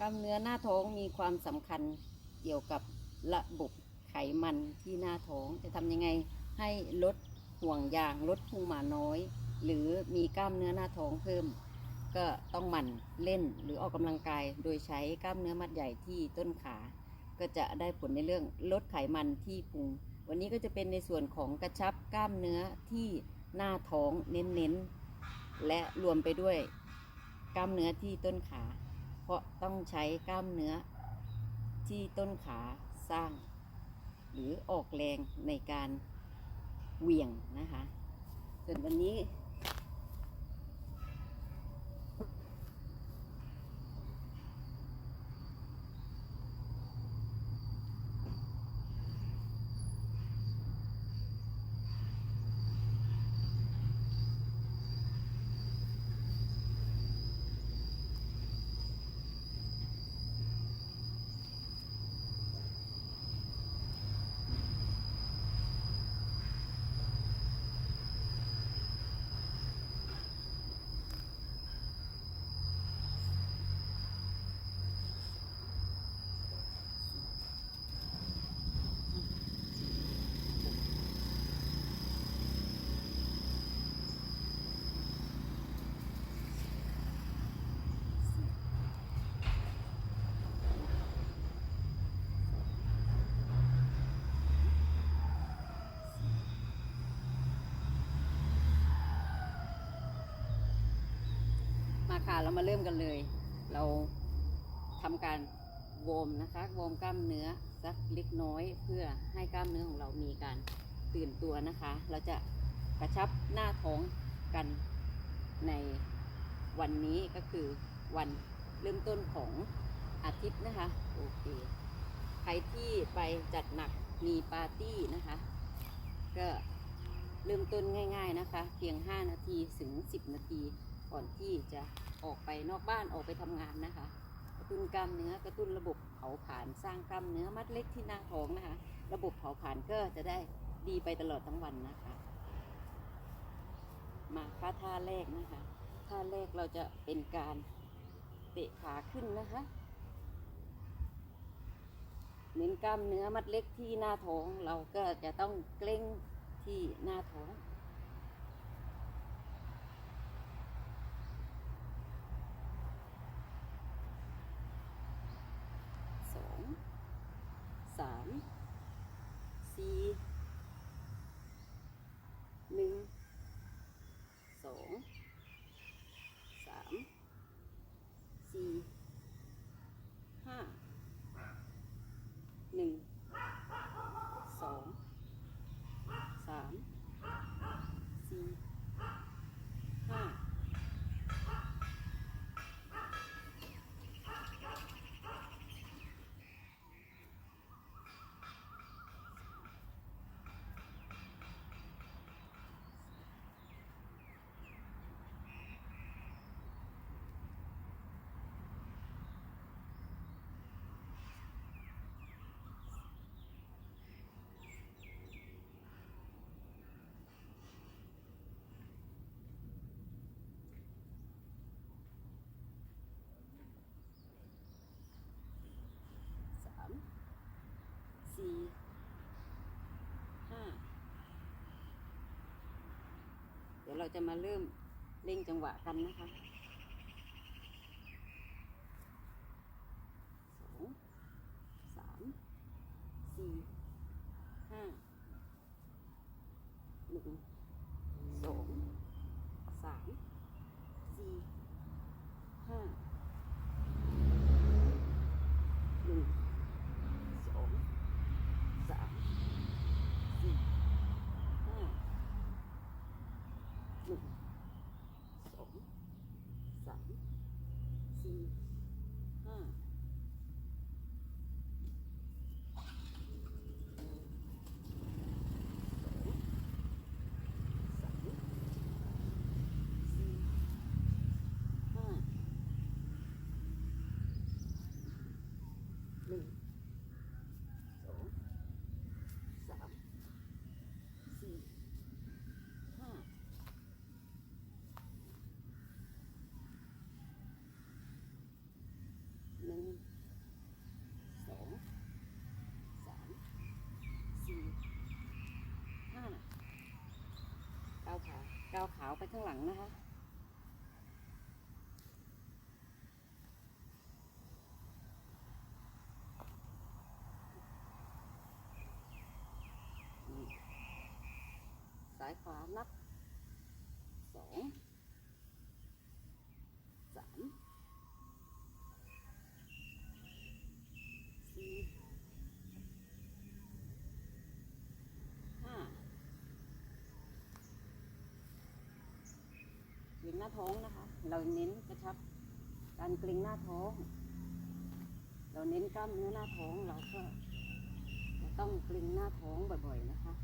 กล้ามเนื้อหน้าท้องมีความสำคัญเกี่ยวกับระบบไขมันที่หน้าท้อง จะทำยังไงให้ลดห่วงยางลดพุงหมาน้อย หรือมีกล้ามเนื้อหน้าท้องเพิ่ม ก็ต้องหมั่นเล่นหรือออกกำลังกายโดยใช้กล้ามเนื้อมัดใหญ่ที่ต้นขา ก็จะได้ผลในเรื่องลดไขมันที่พุง วันนี้ก็จะเป็นในส่วนของกระชับกล้ามเนื้อที่หน้าท้องเน้นๆและรวมไปด้วยกล้ามเนื้อที่ต้นขา ราะต้องใช้กล้ามเนื้อ ที่ต้นขาสร้าง หรือออกแรงในการเหวี่ยงนะคะ ส่วนวันนี้ ค่ะ เรามาเริ่มกันเลย เราทำการวอร์มนะคะวอร์มกล้ามเนื้อสักเล็กน้อย เพื่อให้กล้ามเนื้อของเรามีการตื่นตัวนะคะ เราจะกระชับหน้าท้องกันในวันนี้ก็คือวันเริ่มต้นของอาทิตย์นะคะโอเคใครที่ไปจัดหนักมีปาร์ตี้นะคะ ก็เริ่มต้นง่าย ๆนะคะ เพียง 5 นาทีถึง 10 นาที ก่อนที่จะออกไปนอกบ้านออกไปทำงานนะคะ กระตุ้นกล้ามเนื้อกระตุ้นระบบเผาผลาญสร้างกล้ามเนื้อมัดเล็กที่หน้าท้องนะคะ ระบบเผาผลาญก็จะได้ดีไปตลอดทั้งวันนะคะ มาค่าท่าแรกนะคะท่าแรกเราจะเป็นการเตะขาขึ้นนะคะเน้นกล้ามเนื้อมัดเล็กที่หน้าท้องเราก็จะต้องเกร็งที่หน้าท้อง สองสามสี่หนึ่งสองสามสี่ห้าหนึ่งสองสามสี่ห้า สามสี่ห้า เราจะมาเริ่มเร่งจังหวะกันนะคะสองสามสี่ห้าหนึ่งสองสามสี่ห้า หนึ่งสองสามสี่ห้าหนึ่งสองสามสี่ห้าสองสามสี่ห้า หนึ่งสองสามสี่ห้าหนึ่งาวขาวไปข้างหลังนะคะ สายขวานับสองสามสี่ห้าเกร็ง หน้าท้องนะคะ เราเน้นกระชับการเกร็งหน้าท้อง เราเน้นกล้ามเนื้อหน้าท้องเราก็จะต้องเกร็งหน้าท้องบ่อยๆนะคะ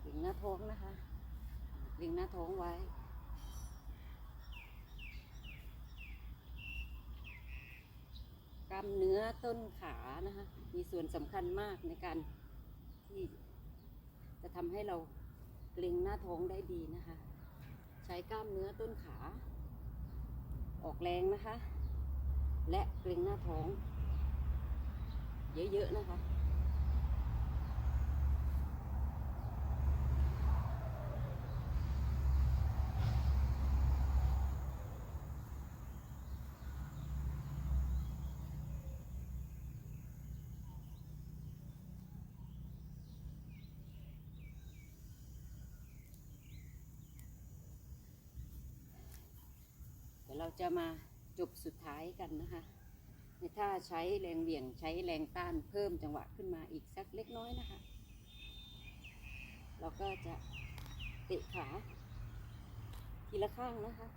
เกร็งหน้าท้องนะคะเกร็งหน้าท้องไว้ กล้ามเนื้อต้นขานะคะ มีส่วนสำคัญมากในการที่จะทำให้เราเกร็งหน้าท้องได้ดีนะคะ ใช้กล้ามเนื้อต้นขา ออกแรงนะคะ และเกร็งหน้าท้อง เยอะๆนะคะ เราจะมาจบสุดท้ายกันนะคะถ้าใช้แรงเหวี่ยงใช้แรงต้านเพิ่มจังหวะขึ้นมาอีกสักเล็กน้อยนะคะ เราก็จะเตะขาทีละข้างนะคะ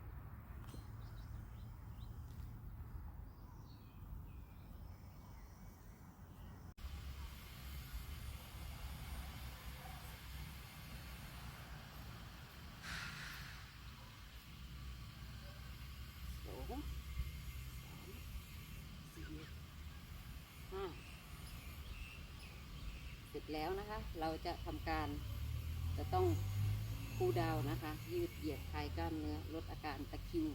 สองสามสี่ห้าเสร็ จแล้วนะคะ เราจะทำการจะต้องคูดาวนะคะ ยืดเหยียดคลายกล้ามเนื้อลดอาการตะคิว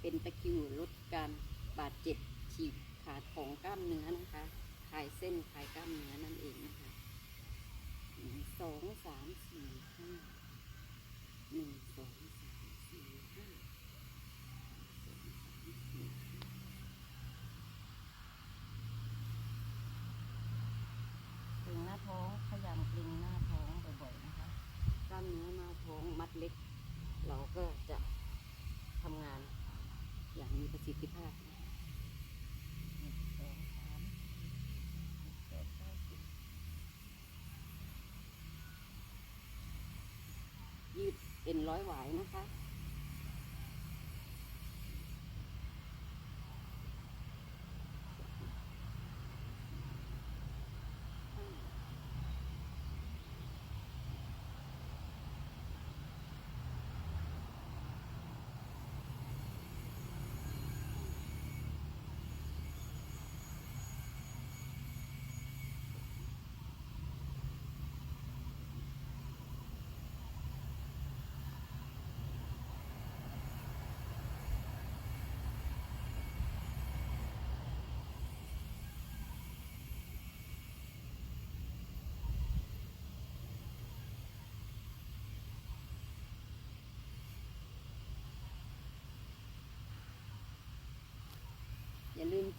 เป็นตะคิวลดการบาดเจ็บฉีกขาดของกล้ามเนื้อนะคะคลายเส้นคลายกล้ามเนื้อนั่นเองนะคะสองสามสี่ห้าหนึ่งสองสามสี่ห้า กลึงหน้าท้องพยายามกลึงหน้าท้องบ่อยๆนะคะ กล้ามเนื้อมาท้องมัดเล็ก เราก็จะทำงานอย่างมีประสิทธิภาพนะคะหนึ่งสองสามสี่แปดเก้าสิบยืดเอ็นร้อยหวายนะคะ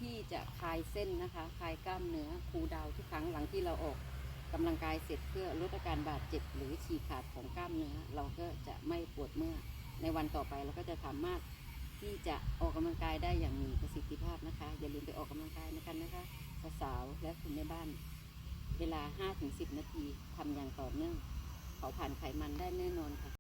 ที่จะคลายเส้นนะคะคลายกล้ามเนื้อคูดาวทุกครั้งหลังที่เราออกกำลังกายเสร็จเพื่อลดอาการบาดเจ็บหรือฉีกขาดของกล้ามเนื้อ เราก็จะไม่ปวดเมื่อยในวันต่อไปเราก็จะสามารถที่จะออกกำลังกายได้อย่างมีประสิทธิภาพนะคะ อย่าลืมไปออกกำลังกายนะคะนะคะสาวและคนในบ้าน เวลา 5-10 นาทีทำอย่างต่อเนื่องเผาผ่านไขมันได้แน่นอนค่ะ